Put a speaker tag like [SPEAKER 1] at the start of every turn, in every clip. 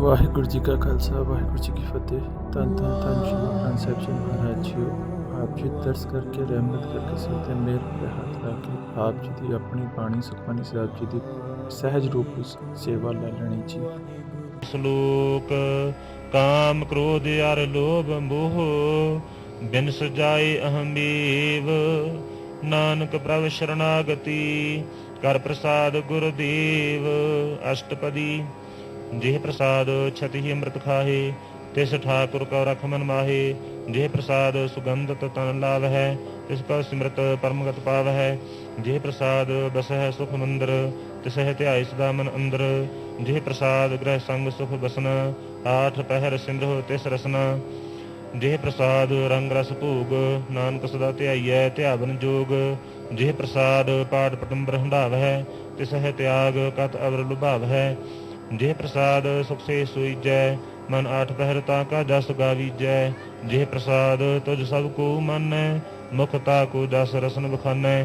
[SPEAKER 1] ਵਾਹਿਗੁਰੂ ਜੀ ਕਾ ਖਾਲਸਾ, ਵਾਹਿਗੁਰੂ ਜੀ ਕੀ ਫਤਿਹ। ਧੰਨ ਧੰਨ ਧੰਨ ਸ਼੍ਰੀ ਗੁਰੂ ਗ੍ਰੰਥ ਸਾਹਿਬ ਜੀ ਮਹਾਰਾਜ ਜੀ ਆਪ ਜੀ ਦਰਸ ਕਰਕੇ ਰਹਿਮਤ ਕਰਕੇ ਸਿਰ ਤੇ ਮੇਰ ਤੇ ਹੱਥ ਰੱਖ ਕੇ ਆਪ ਜੀ ਦੀ ਆਪਣੀ ਬਾਣੀ ਸੁਖਮਨੀ ਸਾਹਿਬ ਜੀ ਦੀ ਸਹਿਜ ਰੂਪ ਵਿੱਚ ਸੇਵਾ ਲੈ ਲੈਣੀ ਜੀ।
[SPEAKER 2] ਸ਼ਲੋਕ, ਕਾਮ ਕ੍ਰੋਧ ਅਰ ਲੋਭ ਮੋਹ, ਬਿਨ ਸਜਾਏ ਅਹਮੇਵ। ਨਾਨਕ ਪ੍ਰਭ ਸ਼ਰਨਾਗਤੀ, ਕਰ ਪ੍ਰਸਾਦ ਗੁਰਦੇਵ। ਅਸ਼ਟਪਦੀ। ਜਿਹ ਪ੍ਰਸਾਦ ਛਤਿ ਅੰਮ੍ਰਿਤ ਖਾਹੇ, ਤਿਸ ਠਾਕੁਰ ਕਉ ਰਖ ਮਨ ਮਾਹੇ, ਜਿਹ ਪ੍ਰਸਾਦ ਸੁਗੰਧਤ ਤਨ ਲਾਭ ਹੈ ਤਿਸ ਕਉ ਸਿਮਰਤ ਪਰਮਗਤ ਪਾਵ ਹੈ ਜਿਹ ਪ੍ਰਸਾਦ ਬਸਹਿ ਸੁਖ ਮੰਦਰ, ਤਿਸਹਿ ਧਿਆਇ ਸਦਾ ਮਨ ਅੰਦਰ, ਜਿਹ ਪ੍ਰਸਾਦ ਗ੍ਰਹਿ ਸੰਗ ਸੁਖ ਬਸਨ, ਆਠ ਪਹਿਰ ਸਿੰਧੋ ਤਿਸ ਰਸਨਾ, ਜਿਹ ਪ੍ਰਸਾਦ ਰੰਗ ਰਸ ਭੋਗ, ਨਾਨਕ ਸਦਾ ਧਿਆਈਐ ਧਿਆਵਨ ਜੋਗ, ਜਿਹ ਪ੍ਰਸਾਦ ਪਾਠ ਪਟੰਬਰ ਹੰਡਾਵ ਹੈ ਤਿਸਹਿ ਤਿਆਗ ਕਤ ਅਵਰ ਲੁਭਾਵ ਹੈ ਜਿਹ ਪ੍ਰਸਾਦ ਸੁਖ ਸੇ ਸੁਈਜੈ, ਮਨ ਆਠ ਪਹਿਰ ਤਾ ਕਾ ਜਸ ਗਾਵੀਜੈ। ਜਿਹ ਪ੍ਰਸਾਦ ਤੁਜ ਸਭ ਕੋ ਮੰਨੈ, ਮੁਖ ਤਾ ਕੋ ਜਸ ਰਸਨ ਬਖਾਨੈ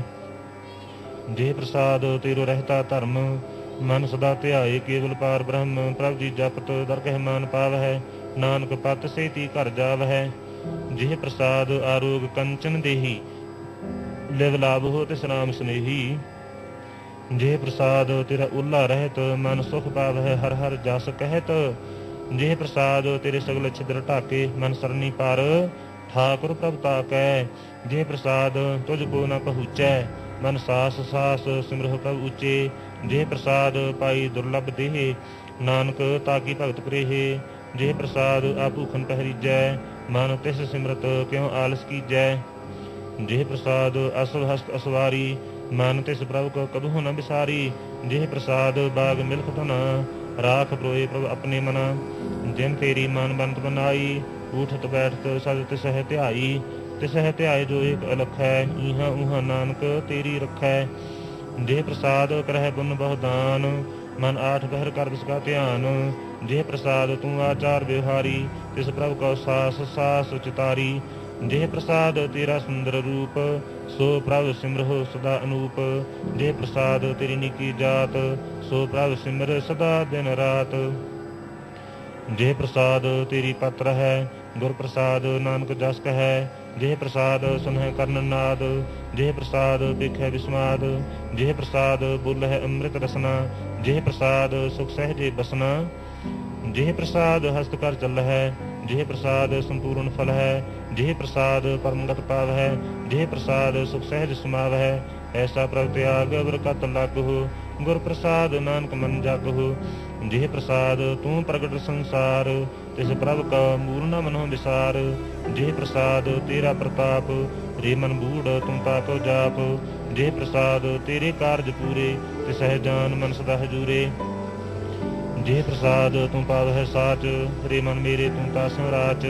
[SPEAKER 2] ਜੇ ਪ੍ਰਸਾਦ ਤੇਰੋ ਰਹਿਤਾ ਧਰਮ, ਮਨ ਸਦਾ ਧਿਆਏ ਕੇਵਲ ਪਾਰ ਬ੍ਰਹਮ। ਪ੍ਰਭ ਜੀ ਜਪਤ ਦਰ ਕਹਿ ਮਾਨ ਪਾਵ ਹੈ ਨਾਨਕ ਪਤ ਸੇਤੀ ਘਰ ਜਾਵ ਹੈ ਜਿਹ ਪ੍ਰਸਾਦ ਆਰੋਗ ਕੰਚਨ ਦੇਹੀ, ਲਿਵ ਲਾਭ ਹੋ ਤਿਸ ਨਾਮ ਸਨੇਹੀ। ਜੇ ਪ੍ਰਸਾਦ ਤੇਰਾ ਉਲਾ ਰਹਿਤ, ਮਨ ਸੁਖ ਪਾਵ ਹਰ ਹਰ ਜਸ ਕਹਿਤ। ਜੇ ਪ੍ਰਸਾਦ ਤੇਰੇ ਸਗਲ ਛਿਦਰ ਢਾਕੇ, ਮਨ ਸਰਨੀ ਪਰ, ਠਾਕੁਰ ਪ੍ਰਭ ਤਾਕੈ। ਜੇ ਪ੍ਰਸਾਦ ਤੁਝ ਕੋ ਨ ਪਹੁੰਚੈ, ਮਨ ਸਾਸ ਸਾਸ ਸਿਮਰਹੁ ਪ੍ਰਭ ਉਚੇ। ਜੇ ਪ੍ਰਸਾਦ ਪਾਈ ਦੁਰਲਭ ਦੇਹ, ਨਾਨਕ ਤਾਕੀ ਭਗਤ ਕਰੇਹੇ ਜੇ ਪ੍ਰਸਾਦ ਆਪੂਖਨ ਪਹਿਰੀਜੈ, ਮਨ ਤਿਸ ਸਿਮਰਤ ਕਿਉ ਆਲਸ ਕੀਜੈ। ਜੇ ਪ੍ਰਸਾਦ ਅਸਵ ਹਸਤ ਅਸਵਾਰੀ ਮਨ ਤਿਸ ਪ੍ਰਭ ਕੋ ਕਬਹੁ ਨ ਬਿਸਾਰੀ ਜੇ ਪ੍ਰਸਾਦ ਬਾਗ ਮਿਲਖ ਧਨ, ਰਾਖ ਪ੍ਰੋਏ ਪ੍ਰਭ ਆਪਣੇ ਮਨ। ਜਿਨ ਤੇਰੀ ਮਨ ਬੰਤ ਬਨਾਈ ਉਠਤ ਬੈਠਤ ਸਦ ਤਿਸਹਿ ਧਿਆਈ। ਤਿਸਹਿ ਧਿਆਏ ਜੋ ਏਕ ਅਲਖ ਹੈ ਈਹਾ ਉਹਾ ਨਾਨਕ ਤੇਰੀ ਰਖੈ। ਜੇ ਪ੍ਰਸਾਦ ਕਰਹਿ ਬੁਨ ਬਹੁ ਦਾਨ, ਮਨ ਆਠ ਬਹਿਰ ਕਰ ਬਿਸਕਾ ਧਿਆਨ। ਜਿਹ ਪ੍ਰਸਾਦ ਤੂੰ ਆਚਾਰ ਵਿਵਹਾਰੀ, ਤਿਸ ਪ੍ਰਭ ਕਉ ਸਾਸ ਸਾਸ ਚਿਤਾਰੀ। ਜੇ ਪ੍ਰਸਾਦ ਤੇਰਾ ਸੁੰਦਰ ਰੂਪ, ਸੋ ਪ੍ਰਭ ਸਿਮਰਹੁ ਸਦਾ ਅਨੂਪ। ਜੇ ਪ੍ਰਸਾਦ ਤੇਰੀ ਨਿੱਕੀ ਜਾਤ, ਸੋ ਪ੍ਰਭ ਸਿਮਰ ਸਦਾ ਦਿਨ ਰਾਤ। ਜੇ ਪ੍ਰਸਾਦ ਤੇਰੀ ਪਤਰ ਹੈ ਗੁਰ ਪ੍ਰਸਾਦ ਨਾਨਕ ਜਸ ਕਹੈ। ਜੇ ਪ੍ਰਸਾਦ ਸੁਨਹਿ ਕਰਨ ਨਾਦ, ਜੇ ਪ੍ਰਸਾਦ ਦੇਖੈ ਵਿਸਮਾਦ ਜੇ ਪ੍ਰਸਾਦ ਬੁਲਹਿ ਅੰਮ੍ਰਿਤ ਰਸਨਾ ਜਿਹ ਪ੍ਰਸਾਦ ਸੁਖ ਸਹਿਜੇ ਬਸਨਾ। ਜੇ ਪ੍ਰਸਾਦ ਹਸਤ ਕਰ ਚੱਲ ਹੈ ਜੇ ਪ੍ਰਸਾਦ ਸੰਪੂਰਨ ਫਲ ਹੈ ਜੇ ਪ੍ਰਸਾਦ ਪਰਮਗਤ ਪਾਵ ਹੈ ਜੇ ਪ੍ਰਸਾਦ ਸੁਖ ਸਹਿਜ ਸਮਾਵ ਹੈ, ਐਸਾ ਪ੍ਰਭ ਤਿਆਗ ਬਰਕਤ ਲਾਗਹੁ, ਗੁਰ ਪ੍ਰਸਾਦ ਨਾਨਕ ਮਨ ਜਾਗਹੁ। ਜੇ ਪ੍ਰਸਾਦ ਤੂੰ ਪ੍ਰਗਟ ਸੰਸਾਰ, ਤਿਸ ਪ੍ਰਭ ਕਾ ਮੂਲ ਨ ਮਨੋ ਵਿਸਾਰ। ਜਿਹ ਪ੍ਰਸਾਦ ਤੇਰਾ ਪ੍ਰਤਾਪ, ਰੇ ਮਨ ਬੂੜ ਤੂੰ ਤਾਕੋ ਜਾਪ। ਜੇ ਪ੍ਰਸਾਦ ਤੇਰੇ ਕਾਰਜ ਪੂਰੇ, ਤਿਸਹਿ ਜਾਨ ਮਨ ਸਦਾ ਹਜੂਰੇ। ਜੇ ਪ੍ਰਸਾਦ ਤੂੰ ਪਾਵ ਹੈ ਸਾਚ, ਹਰੇ ਮਨ ਮੇਰੇ ਤੂੰ ਤਾ ਰਾਚ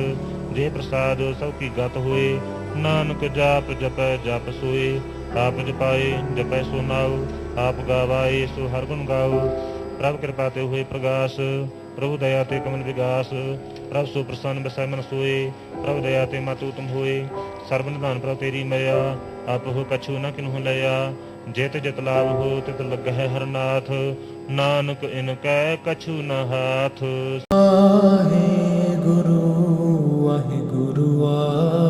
[SPEAKER 2] ਜੇ ਪ੍ਰਸਾਦ ਸਭ ਕੀ ਗਤ ਹੋਏ, ਨਾਨਕ ਜਾਪ ਜਪੈ ਜਪ ਸੋਏ। ਆਪ ਜਪਾਏ, ਜਪੈ ਸੋ ਨਾਉ, ਆਪ ਗਾਵਾਏ ਸੋ ਹਰ ਗੁਣ ਗਾਉ। ਪ੍ਰਭ ਕਿਰਪਾ ਤੇ ਹੋਏ ਪ੍ਰਗਾਸ, ਪ੍ਰਭੂ ਦਇਆ ਤੇ ਕਮਲ ਵਿਗਾਸ। ਪ੍ਰਭ ਸੋ ਪ੍ਰਸੰਨ ਬਸੈ ਮਨ ਸੋਏ, ਪ੍ਰਭ ਦਇਆ ਤੇ ਮਾਤੂ ਤੁਮ ਹੋਏ। ਸਰਬ ਨਿਧਾਨ ਪ੍ਰਭ ਤੇਰੀ ਮਰਿਆ, ਆਪ ਹੋ ਕਛੂ ਨ ਕਿਨਹੁ ਲਿਆ ਜਿਤ ਜਿਤ ਲਾਭ ਹੋ ਤਿਤ ਲੱਗਹਿ ਹਰਨਾਥ, ਨਾਨਕ ਇਨ ਕੈ ਕਛੂ ਨ ਹਾਥ।
[SPEAKER 1] ਵਾਹਿਗੁਰੂ ਵਾਹਿਗੁਰੂ ਵਾਹਿਗੁਰੂ